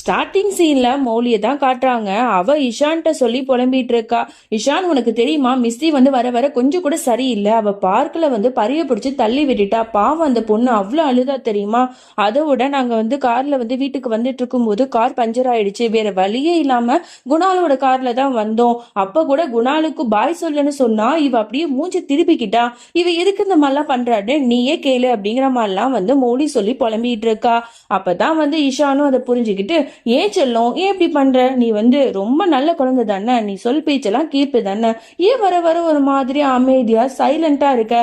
Starting சீன்ல மௌலியை தான் காட்டுறாங்க. அவ இஷான்ட்ட சொல்லி புலம்பிட்டு இருக்கா இஷான் உனக்கு தெரியுமா? மிஸ்ஸி வந்து வர வர கொஞ்சம் கூட சரியில்லை. அவ பார்க்கில் வந்து பறிய பிடிச்சு தள்ளி விட்டுட்டா. பாவம் அந்த பொண்ணு அவ்வளோ அழுதா தெரியுமா? அதை விட நாங்க வந்து கார்ல வந்து வீட்டுக்கு வந்துட்டு இருக்கும்போது கார் பஞ்சர் ஆயிடுச்சு. வேற வழியே இல்லாம குணாலோட கார்ல தான் வந்தோம். அப்ப கூட குணாலுக்கு பாய் சொல்லுன்னு சொன்னா இவ அப்படியே மூஞ்சி திருப்பிக்கிட்டா. இவ எதுக்கு இந்த மாதிரிலாம் பண்றான்னு நீயே கேளு அப்படிங்கிற மாதிரிலாம் வந்து மௌலி சொல்லி புலம்பிட்டு இருக்கா அப்பதான் வந்து இஷானும் அதை புரிஞ்சுக்கிட்டு ஏன் செல்லும்? ஏன் இப்படி பண்ற? நீ வந்து ரொம்ப நல்ல குழந்தை தானே? நீ சொல் பேச்செல்லாம் கேட்பு தானே? ஏன் வர வர ஒரு மாதிரி அமைதியா சைலண்டா இருக்க?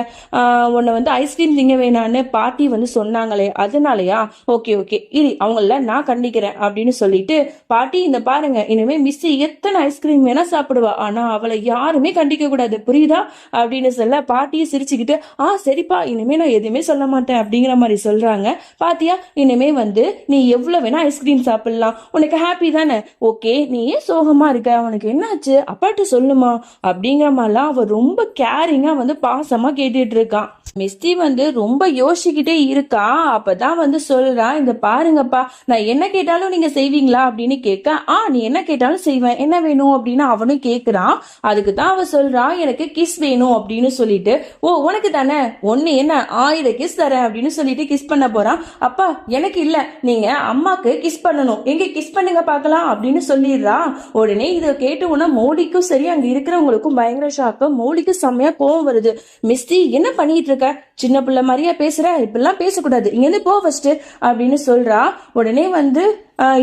உன்னை வந்து ஐஸ்கிரீம் திங்க வேணான்னு பாட்டி வந்து சொன்னாங்களே அதனாலயா? Okay okay. இரு அவங்கள நான் கண்டிக்கிறேன் அப்படின்னு சொல்லிட்டு பாட்டி இந்த பாருங்க இனிமே மிஸ் எத்தனை ஐஸ்கிரீம் வேணா சாப்பிடுவா. ஆனா அவளை யாருமே கண்டிக்க கூடாது. புரியுதா? அப்படின்னு சொல்ல பாட்டியை சிரிச்சுக்கிட்டு ஆ சரிப்பா இனிமே நான் எதுவுமே சொல்ல மாட்டேன் அப்படிங்கிற மாதிரி சொல்றாங்க. பாத்தியா இனிமே வந்து நீ எவ்வளவு வேணா ஐஸ்கிரீம் சாப்பிடலாம். உனக்கு ஹாப்பி தானே? ஓகே நீ ஏன் சோகமா இருக்க? உனக்கு என்னாச்சு? அப்பாட்ட சொல்லுமா? அப்படிங்கிற மாதிரிலாம் அவ ரொம்ப கேரிங்கா வந்து பாசமா கேட்டுட்டு இருக்கான் மிஸ்டி வந்து ரொம்ப யோசிச்சுக்கிட்டே இருக்கா. அப்பதான் வந்து சொல்றா இந்த பாருங்கப்பா நான் என்ன கேட்டாலும் நீங்க செய்வீங்களா? அப்படின்னு கேட்க ஆ நீ என்ன கேட்டாலும் செய்வேன். என்ன வேணும்? அப்படின்னு அவனும் கேக்குறான். அதுக்கு தான் அவ சொல்றா எனக்கு கிஸ் வேணும் அப்படின்னு சொல்லிட்டு ஓ உனக்கு தானே? ஒன்னு என்ன? ஆயிரம் கிஸ் தரேன் அப்படின்னு சொல்லிட்டு கிஸ் பண்ண போறான். அப்பா எனக்கு இல்ல. நீங்க அம்மாக்கு கிஸ் பண்ணணும். எங்க கிஸ் பண்ணுங்க பார்க்கலாம் அப்படின்னு சொல்லிடுறா. உடனே இதை கேட்ட உடனே மோடிக்கும் சரி அங்க இருக்கிறவங்களுக்கும் பயங்கர ஷாக்கு மௌலிக்கு செம்மையா கோவம் வருது. மிஸ்டி என்ன பண்ணிட்டு இருக்க? சின்ன பிள்ளை மாதிரியா பேசுற? இப்படிலாம் பேசக்கூடாது. இங்க இருந்து போ ஃபர்ஸ்ட் அப்படின்னு சொல்றா. உடனே வந்து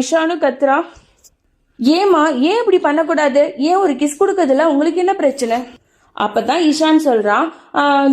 இஷானு கத்துறா. ஏமா ஏன் இப்படி பண்ணக்கூடாது? ஏன் ஒரு கிஸ் கொடுக்கறதுல உங்களுக்கு என்ன பிரச்சனை? அப்பதான் ஈஷான் சொல்றான்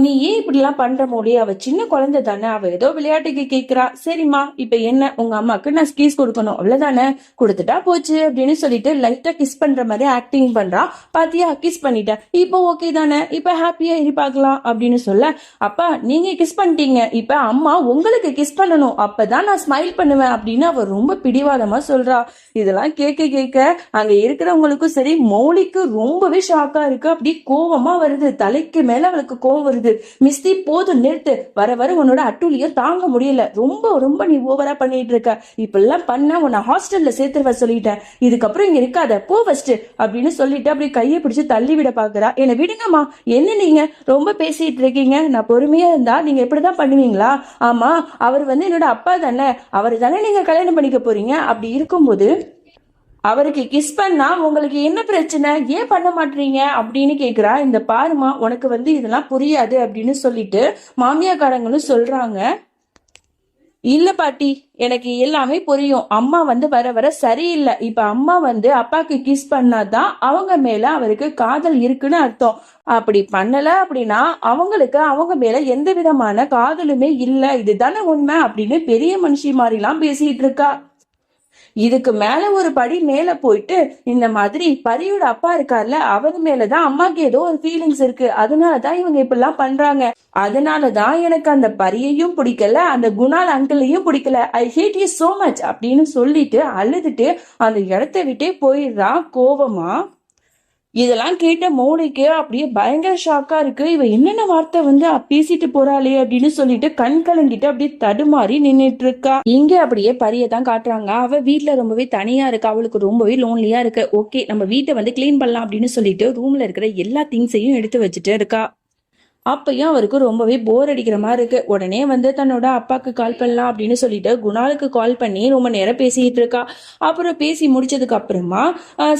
நீ ஏன் இப்படிலாம் பண்ற மோடி? அவ சின்ன குழந்தை தானே. அவ ஏதோ விளையாட்டுக்கு கேக்குறா. சரிம்மா இப்ப என்ன? உங்க அம்மாக்கு நான் கிஸ் கொடுக்கணும். அவ்வளவுதானே? கொடுத்துட்டா போச்சு அப்படின்னு சொல்லிட்டு லைட்டா கிஸ் பண்ற மாதிரி ஆக்டிங் பண்றான் பாத்தியா கிஸ் பண்ணிட்டேன் இப்போ ஓகே தானே. இப்ப ஹாப்பியா இரு பார்க்கலாம் அப்படின்னு சொல்ல அப்பா நீங்க கிஸ் பண்ணிட்டீங்க. இப்ப அம்மா உங்களுக்கு கிஸ் பண்ணணும். அப்பதான் நான் ஸ்மைல் பண்ணுவேன் அப்படின்னு அவ ரொம்ப பிடிவாதமா சொல்றா. இதெல்லாம் கேட்க கேட்க அங்க இருக்கிறவங்களுக்கும் சரி மௌலிக்கு ரொம்பவே ஷாக்கா இருக்கு. அப்படி கோவமா வருது தலைக்கு மேல அவளுக்கு கோவம் வருது. மிஸ்தி போதும் நிறுத்து. வர வர உன்னோட அட்டூழிய தாங்க முடியல. ரொம்ப ரொம்ப நீ ஓவரா பண்ணிட்டு இருக்க. இப்பெல்லாம் பண்ண உன்னை ஹாஸ்டல்ல சேர்த்துருவ சொல்லிட்டேன். இதுக்கப்புறம் இங்க இருக்காத. போ ஃபர்ஸ்ட் அப்படின்னு சொல்லிட்டு அப்படியே கையை பிடிச்சு தள்ளி விட பாக்குறா. என்னை விடுங்கம்மா. என்ன நீங்க? ரொம்ப பேசிட்டு இருக்கீங்க. நான் பொறுமையா இருந்தா நீங்க இப்படிதான் பண்ணுவீங்களா? ஆமா அவர் வந்து என்னோட அப்பா தானே. அவர் தானே நீங்க கல்யாணம் பண்ணிக்க போறீங்க? அப்படி இருக்கும்போது அவருக்கு கிஸ் பண்ணா உங்களுக்கு என்ன பிரச்சனை? ஏன் பண்ண மாட்டீங்க? அப்படின்னு கேக்குறா. இந்த பாருமா உனக்கு வந்து இதெல்லாம் புரியாது அப்படின்னு சொல்லிட்டு மாமியாக்காரங்களும் சொல்றாங்க. இல்ல பாட்டி எனக்கு எல்லாமே புரியும். அம்மா வந்து வர வர சரியில்லை. இப்ப அம்மா வந்து அப்பாக்கு கிஸ் பண்ணாதான் அவங்க மேல அவருக்கு காதல் இருக்குன்னு அர்த்தம். அப்படி பண்ணல அப்படின்னா அவங்களுக்கு அவங்க மேல எந்த விதமான காதலுமே இல்லை. இதுதானே உண்மை அப்படின்னு பெரிய மனுஷி மாதிரிலாம் பேசிட்டு இருக்கா. இதுக்கு மேல ஒரு படி மேல போயிட்டு இந்த மாதிரி பரியோட அப்பா இருக்கார்ல அவர் மேலதான் அம்மாக்கு ஏதோ ஒரு ஃபீலிங்ஸ் இருக்கு. அதனாலதான் இவங்க இப்படிலாம் பண்றாங்க. அதனாலதான் எனக்கு அந்த பரியையும் பிடிக்கல அந்த குணால் அங்கிளையும் பிடிக்கல. I hate you so much அப்படின்னு சொல்லிட்டு அழுதுட்டு அந்த இடத்த விட்டே போயிடுறான் கோவமா. இதெல்லாம் கேட்ட மோனிக்கு அப்படியே பயங்கர ஷாக்கா இருக்கு. இவ என்னென்ன வார்த்தை வந்து பேசிட்டு போறாளே அப்படின்னு சொல்லிட்டு கண் கலங்கிட்டு அப்படியே தடுமாறி நின்னுட்டு இருக்கா. இங்க அப்படியே பரிய தான் காட்டுறாங்க. அவ வீட்டுல ரொம்பவே தனியா இருக்கா. அவளுக்கு ரொம்பவே லோன்லியா இருக்கு. ஓகே நம்ம வீட்டை வந்து க்ளீன் பண்ணலாம் அப்படின்னு சொல்லிட்டு ரூம்ல இருக்கிற எல்லா திங்ஸையும் எடுத்து வச்சுட்டு இருக்கா. அப்பயும் அவருக்கு ரொம்பவே போர் அடிக்கிற மாதிரி இருக்கு. உடனே வந்து தன்னோட அப்பாக்கு கால் பண்ணலாம் அப்படின்னு சொல்லிட்டு குணாலுக்கு கால் பண்ணி ரொம்ப நேரம் பேசிட்டு இருக்கா. அப்புறம் பேசி முடிச்சதுக்கு அப்புறமா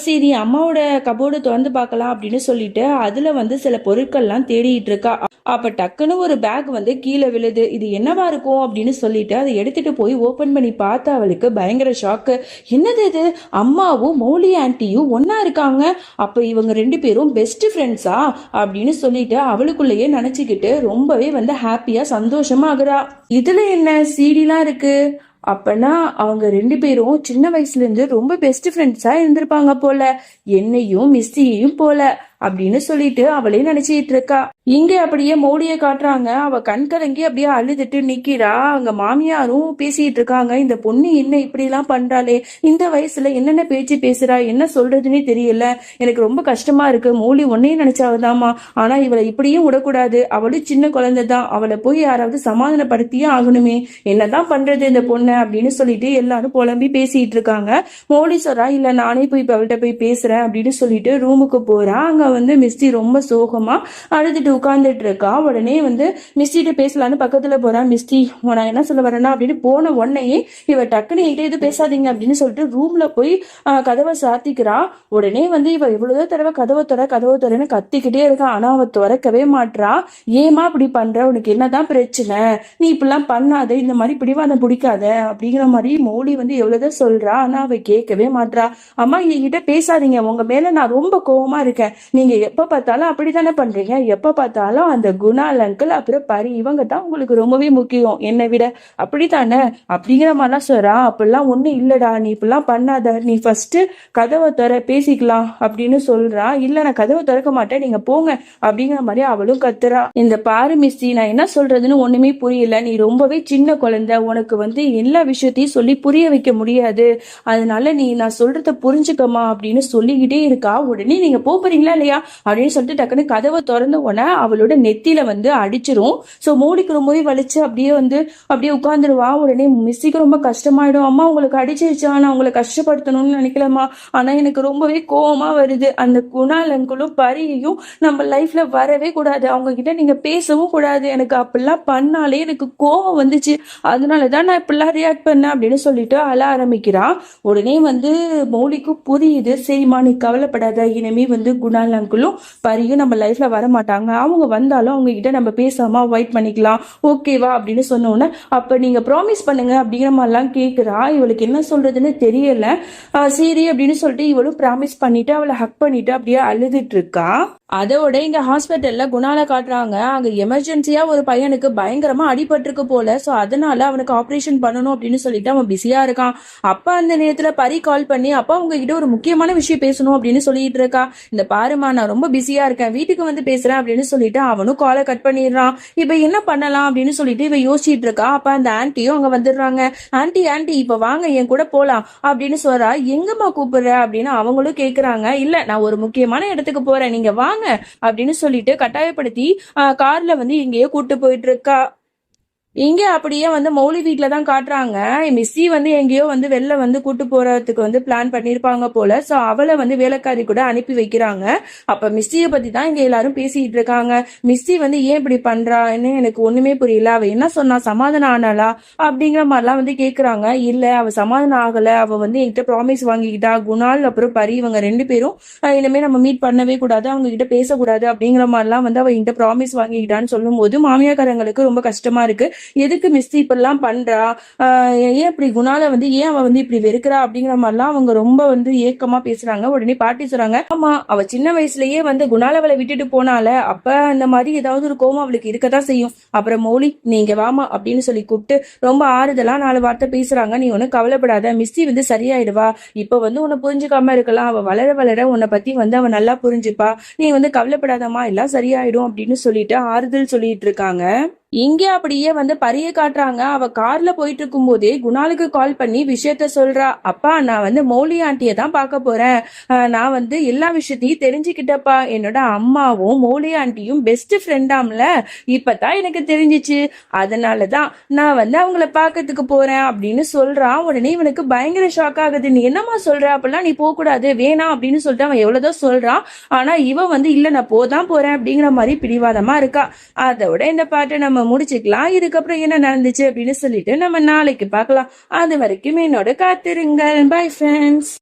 சரி அம்மாவோட கபோர்டு திறந்து பார்க்கலாம் அப்படின்னு சொல்லிட்டு அதுல வந்து சில பொருட்கள்லாம் தேடிட்டு இருக்கா. அப்ப டக்குன்னு ஒரு பேக் வந்து கீழே விழுது. இது என்னவா இருக்கும் அப்படின்னு சொல்லிட்டு அதை எடுத்துட்டு போய் ஓபன் பண்ணி பார்த்தா அவளுக்கு பயங்கர ஷாக்கு என்னது இது? அம்மாவும் மௌலி ஆன்ட்டியும் ஒன்னா இருக்காங்க? அப்ப இவங்க ரெண்டு பேரும் பெஸ்ட் ஃப்ரெண்ட்ஸா அப்படின்னு சொல்லிட்டு அவளுக்குள்ளேயே நினைச்சுக்கிட்டு ரொம்பவே வந்து ஹாப்பியா சந்தோஷமாகறா இதுல என்ன சீடிலாம் இருக்கு? அப்பனா அவங்க ரெண்டு பேரும் சின்ன வயசுல இருந்து ரொம்ப பெஸ்ட் ஃப்ரெண்ட்ஸா இருந்திருப்பாங்க போல. என்னையும் மிஸ்ஸியையும் போல. அப்படின்னு சொல்லிட்டு அவளே நினைச்சிட்டு இருக்கா. இங்க அப்படியே மோடிய காட்டுறாங்க. அவ கண் கலங்கி அப்படியே அழுதுட்டு நிக்கிறா. அங்க மாமியாரும் பேசிட்டு இருக்காங்க. இந்த பொண்ணு என்ன இப்படி எல்லாம் பண்றாளே? இந்த வயசுல என்னென்ன பேச்சு பேசுறா? என்ன சொல்றதுன்னே தெரியல. எனக்கு ரொம்ப கஷ்டமா இருக்கு. மௌலி ஒன்னையும் நினைச்சாவதாமா ஆனா இவளை இப்படியும் விடக்கூடாது. அவளும் சின்ன குழந்தை தான் அவளை போய் யாராவது சமாதானப்படுத்தியே ஆகணுமே. என்னதான் பண்றது இந்த பொண்ணை அப்படின்னு சொல்லிட்டு எல்லாரும் புலம்பி பேசிட்டு இருக்காங்க. மோடி சொல்றா இல்ல நானே போய் அவள்கிட்ட போய் பேசுறேன் அப்படின்னு சொல்லிட்டு ரூமுக்கு போறா. அங்க வந்து மிஸ்டி ரொம்ப சோகமா அழுதுட்டு உட்கார்ந்துட்டு இருக்கா உடனே வந்து மிஸ்டிகிட்ட பேசலான்னு பக்கத்துல போறா. மிஸ்டி நான் என்ன சொல்ல வரேன்னா அப்படின்னு போன உடனே இவ டக்குன்னு என்கிட்ட எதுவும் பேசாதீங்க அப்படின்னு சொல்லிட்டு ரூம்ல போய் கதவை சாத்திக்கிறா. உடனே வந்து இவ எவ்வளவோ தடவை கதவை துற கதவை துறன்னு கத்திக்கிட்டே இருக்கா. ஆனா அவ திறக்கவே மாட்றா. ஏமா இப்படி பண்ற? உனக்கு என்னதான் பிரச்சனை? நீ இப்படிலாம் பண்ணாத. இந்த மாதிரி பிடிவாதம் பிடிக்காத. அப்படிங்கிற மாதிரி மோடி வந்து எவ்வளவுதான் சொல்றா. ஆனா அவ கேட்கவே மாட்றா. அம்மா என்கிட்ட பேசாதீங்க. உங்க மேல நான் ரொம்ப கோவமா இருக்கேன். நீங்க எப்ப பார்த்தாலும் அப்படித்தானே பண்றீங்க? எப்ப பார்த்தாலும் அந்த குணால் அங்கிள் அப்புறம் பரி இவங்க தான் உங்களுக்கு ரொம்பவே முக்கியம். என்னை விட அப்படித்தானே? அப்படிங்கிற மாதிரிலாம் சொல்றா. அப்படிலாம் ஒண்ணும் இல்லடா. நீ இப்படிலாம் பண்ணாத. நீ ஃபர்ஸ்ட் கதவை திற பேசிக்கலாம் அப்படின்னு சொல்றா. இல்ல நான் கதவை திறக்க மாட்டேன். நீங்க போங்க அப்படிங்கிற மாதிரி அவளும் கத்துறா. இந்த பாரு மிஸ்தி நான் என்ன சொல்றதுன்னு ஒண்ணுமே புரியல. நீ ரொம்பவே சின்ன குழந்தை. உனக்கு வந்து எல்லா விஷயத்தையும் சொல்லி புரிய வைக்க முடியாது. அதனால நீ நான் சொல்றத புரிஞ்சுக்கமா அப்படின்னு சொல்லிக்கிட்டே இருக்கா. உடனே நீங்க போறீங்களா இல்லையா? அப்படின்னு சொல்லிட்டு டக்குன்னு கதவை திறந்த உடனே அவளோட நெத்தியில வந்து அடிச்சிரும். சோ மூடிக்கு ரொம்பவே வலிச்சு அப்படியே வந்து அப்படியே உட்காந்துருவா உடனே மிஸ்ஸிக்கு ரொம்ப கஷ்டமாயிடும். அம்மா உங்களுக்கு அடிச்சிருச்சா? நான் உங்களை கஷ்டப்படுத்தணும்னு நினைக்கலாமா ஆனா எனக்கு ரொம்பவே கோவமா வருது. அந்த குணாலங்களும் பரியையும் நம்ம லைஃப்ல வரவே கூடாது. அவங்க கிட்ட நீங்க பேசவும் கூடாது. எனக்கு அப்படிலாம் பண்ணாலே எனக்கு கோவம் வந்துச்சு. அதனாலதான் நான் இப்படிலாம் ரியாக்ட் பண்ணேன் அப்படின்னு சொல்லிட்டு அழ ஆரம்பிக்கிறான் உடனே வந்து மௌலிக்கும் புரியுது. சரிம்மா நீ கவலைப்படாத. இனிமே வந்து குணால் அங்கிளும் பரியும் நம்ம லைஃப்ல வர மாட்டாங்க அவங்க வந்தாலும் அவங்க கிட்ட நம்ம பேசாம அவாய்ட் பண்ணிக்கலாம். ஓகேவா அப்படின்னு சொன்ன உடனே அப்ப நீங்க ப்ராமிஸ் பண்ணுங்க அப்படிங்கிற மாதிரிலாம் கேட்குறா இவளுக்கு என்ன சொல்றதுன்னு தெரியல. சரி அப்படின்னு சொல்லிட்டு இவளும் ப்ராமிஸ் பண்ணிட்டு அவளை ஹக் பண்ணிட்டு அப்படியே அழுதுட்டு இருக்கா. அதோட இங்க ஹாஸ்பிட்டல்ல குணால காட்டுறாங்க. அங்க எமர்ஜென்சியா ஒரு பையனுக்கு பயங்கரமா அடிபட்டிருக்கு போல. சோ அதனால அவனுக்கு ஆபரேஷன் பண்ணணும் அப்படின்னு சொல்லிட்டு அவன் பிஸியா இருக்கான். அப்பா அந்த நேரத்துல பரி கால் பண்ணி அப்பா உங்ககிட்ட ஒரு முக்கியமான விஷயம் பேசணும் அப்படின்னு சொல்லிட்டு இருக்கா. இந்த பாருமா நான் ரொம்ப பிஸியா இருக்கேன். வீட்டுக்கு வந்து பேசுறேன் அப்படின்னு சொல்லிட்டு அவனும் காலை கட் பண்ணிடுறான். இப்ப என்ன பண்ணலாம் அப்படின்னு சொல்லிட்டு இவ யோசிச்சிட்டு இருக்கா. அப்ப அந்த ஆன்ட்டியும் அங்க வந்துடுறாங்க. ஆன்ட்டி ஆன்ட்டி இப்ப வாங்க என் கூட போலாம் அப்படின்னு சொல்றா. எங்கம்மா கூப்பிடுற? அப்படின்னு அவங்களும் கேக்குறாங்க. இல்ல நான் ஒரு முக்கியமான இடத்துக்கு போறேன். நீங்க வாங்க அப்படின்னு சொல்லிட்டு கட்டாயப்படுத்தி கார்ல வந்து எங்கேயோ கூட்டு போயிட்டு இருக்கா இங்க அப்படியே வந்து மௌலி வீட்ல தான் காட்டுறாங்க. மிஸ்ஸி வந்து எங்கேயோ வந்து வெளில வந்து கூட்டு போறதுக்கு வந்து பிளான் பண்ணிருப்பாங்க போல. சோ அவளை வந்து வேலைக்காரி கூட அனுப்பி வைக்கிறாங்க. அப்ப மிஸ்ஸிய பத்தி தான் இங்க எல்லாரும் பேசிட்டு இருக்காங்க. மிஸ்ஸி வந்து ஏன் இப்படி பண்றான்னு எனக்கு ஒண்ணுமே புரியல. அவ என்ன சொன்னா? சமாதானம் ஆனாளா? அப்படிங்கிற மாதிரிலாம் வந்து கேக்குறாங்க. இல்ல அவ சமாதானம் ஆகல. அவ வந்து என்கிட்ட ப்ராமிஸ் வாங்கிக்கிட்டா. குணால் அப்புறம் பரி இவங்க ரெண்டு பேரும் இனிமே நம்ம மீட் பண்ணவே கூடாது. அவங்க கிட்ட பேசக்கூடாது. அப்படிங்கிற மாதிரிலாம் வந்து அவ என்கிட்ட ப்ராமிஸ் வாங்கிக்கிட்டான்னு சொல்லும் போது மாமியாக்காரங்களுக்கு ரொம்ப கஷ்டமா இருக்கு. எதுக்கு மிஸ்தி இப்படிலாம் பண்றா? ஆஹ் ஏன் இப்படி குணால வந்து ஏன் அவ வந்து இப்படி வெறுக்கிறா அப்படிங்கிற மாதிரிலாம் அவங்க ரொம்ப வந்து ஏக்கமா பேசுறாங்க. உடனே பாட்டி சொல்றாங்க ஆமா அவ சின்ன வயசுலயே வந்து குணால அவளை விட்டுட்டு போனால அப்ப அந்த மாதிரி ஏதாவது ஒரு கோவம் அவளுக்கு இருக்கதான் செய்யும். அப்புறம் மௌலி நீங்க வாமா அப்படின்னு சொல்லி கூப்பிட்டு ரொம்ப ஆறுதலா நாலு வார்த்தை பேசுறாங்க. நீ ஒன்னும் கவலைப்படாத மிஸ்தி வந்து சரியாயிடுவா. இப்ப வந்து உன்னை புரிஞ்சுக்காம இருக்கலாம். அவ வளர வளர உன்னை பத்தி வந்து அவ நல்லா புரிஞ்சுப்பா. நீ வந்து கவலைப்படாதம்மா எல்லாம் சரியாயிடும் அப்படின்னு சொல்லிட்டு ஆறுதல் சொல்லிட்டு இருக்காங்க. இங்கே அப்படியே வந்து பரிய காட்டுறாங்க. அவ கார்ல போயிட்டு இருக்கும் போதே குணாலுக்கு கால் பண்ணி விஷயத்த சொல்றா. அப்பா நான் வந்து மௌலி ஆண்டியை தான் பார்க்க போறேன். நான் வந்து எல்லா விஷயத்தையும் தெரிஞ்சுக்கிட்டப்பா என்னோட அம்மாவும் மௌலி ஆண்டியும் பெஸ்ட் ஃப்ரெண்டாம்ல இப்பதான் எனக்கு தெரிஞ்சிச்சு. அதனாலதான் நான் வந்து அவங்கள பார்க்கறதுக்கு போறேன் அப்படின்னு சொல்றான் உடனே இவனுக்கு பயங்கர ஷாக் ஆகுது. நீ என்னம்மா சொல்ற? அப்படிலாம் நீ போக கூடாது வேணாம் அப்படின்னு சொல்லிட்டு அவன் எவ்வளவுதான் சொல்றான். ஆனா இவன் வந்து இல்ல நான் போதான் போறேன் அப்படிங்கிற மாதிரி பிடிவாதமா இருக்கா. அதோட இந்த பாட்டை நம்ம முடிச்சுக்கலாம் இதுக்கப்புறம் என்ன நடந்துச்சு அப்படின்னு சொல்லிட்டு நம்ம நாளைக்கு பார்க்கலாம். அது வரைக்கும் என்னோட காத்திருங்கள். Bye friends